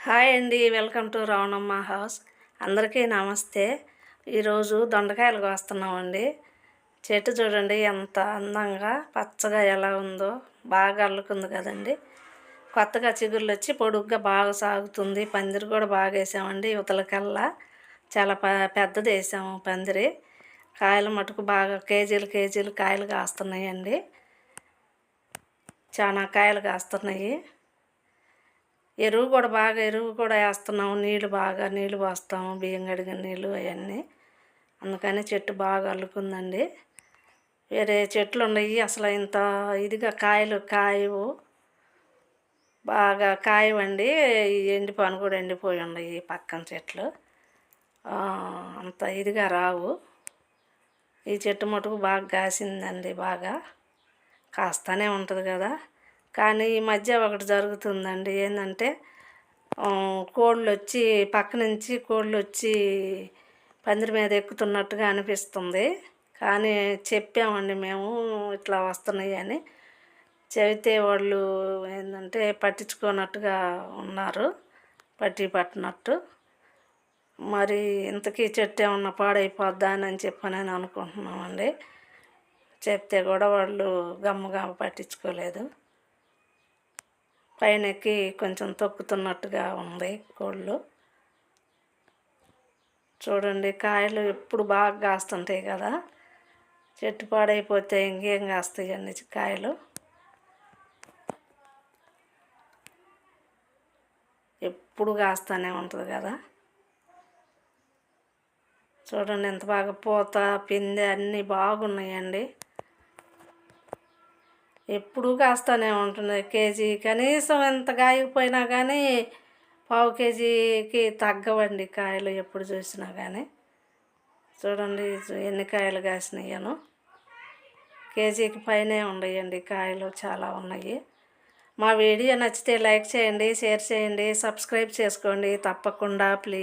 Hi అండి welcome to Ravanamma house. అందరికీ నమస్తే. ఈరోజు దొండకాయలు కోస్తున్నామండి. చెట్టు చూడండి ఎంత అందంగా పచ్చగా ఎలా ఉందో బాగా అల్లుకుంది కదండి. కొత్తగా చిగుర్లు వచ్చి పొడుగ్గా బాగా సాగుతుంది. పందిరి కూడా బాగా వేసామండి యువతలకల్లా చాలా ప పెద్దది వేసాము పందిరి. కాయలు మటుకు బాగా కేజీలు కేజీలు కాయలు కాస్తున్నాయండి. చాలా కాయలు కాస్తున్నాయి. ఎరువు కూడా బాగా ఎరువు కూడా వేస్తున్నాము. నీళ్ళు బాగా నీళ్ళు పోస్తాము. బియ్యం కడిగిన నీళ్ళు అవన్నీ. అందుకని చెట్టు బాగా అల్లుకుందండి. వేరే చెట్లు ఉన్నాయి. అసలు ఇంత ఇదిగా కాయలు కాయవు. బాగా కాయవండి. ఎండిపోను కూడా ఎండిపోయి ఉన్నాయి పక్కన చెట్లు. అంత ఇదిగా రావు. ఈ చెట్టు మటుకు బాగా కాసిందండి బాగా. కాస్తానే ఉంటుంది కదా. కానీ ఈ మధ్య ఒకటి జరుగుతుందండి ఏంటంటే కోళ్ళు వచ్చి పక్క నుంచి కోళ్ళు వచ్చి పందిరి మీద ఎక్కుతున్నట్టుగా అనిపిస్తుంది. కానీ చెప్పామండి మేము ఇట్లా వస్తున్నాయి అని. చెబితే వాళ్ళు ఏంటంటే పట్టించుకోనట్టుగా ఉన్నారు పట్టి పట్టినట్టు. మరి ఇంతకీ చెట్టు ఏమన్నా పాడైపోద్దా అని చెప్పని అనుకుంటున్నామండి. చెప్తే కూడా వాళ్ళు గమ్ముగా పట్టించుకోలేదు. పైన ఎక్కి కొంచెం తొక్కుతున్నట్టుగా ఉంది కోళ్ళు. చూడండి కాయలు ఎప్పుడు బాగా కాస్తుంటాయి కదా. చెట్టు పాడైపోతే ఇంకేం కాస్తాయి అన్ని కాయలు. ఎప్పుడు కాస్తూనే ఉంటుంది కదా. చూడండి ఎంత బాగా పూత పిందె అన్నీ బాగున్నాయండి. ఎప్పుడూ కాస్తూనే ఉంటుంది కేజీ కనీసం ఎంత కాయకపోయినా కానీ పావు కేజీకి తగ్గవండి కాయలు ఎప్పుడు చూసినా కానీ చూడండి ఎన్ని కాయలు కాసినాయను. కేజీకి పైనే ఉన్నాయండి కాయలు చాలా ఉన్నాయి. మా వీడియో నచ్చితే లైక్ చేయండి షేర్ చేయండి సబ్స్క్రైబ్ చేసుకోండి తప్పకుండా ప్లీజ్.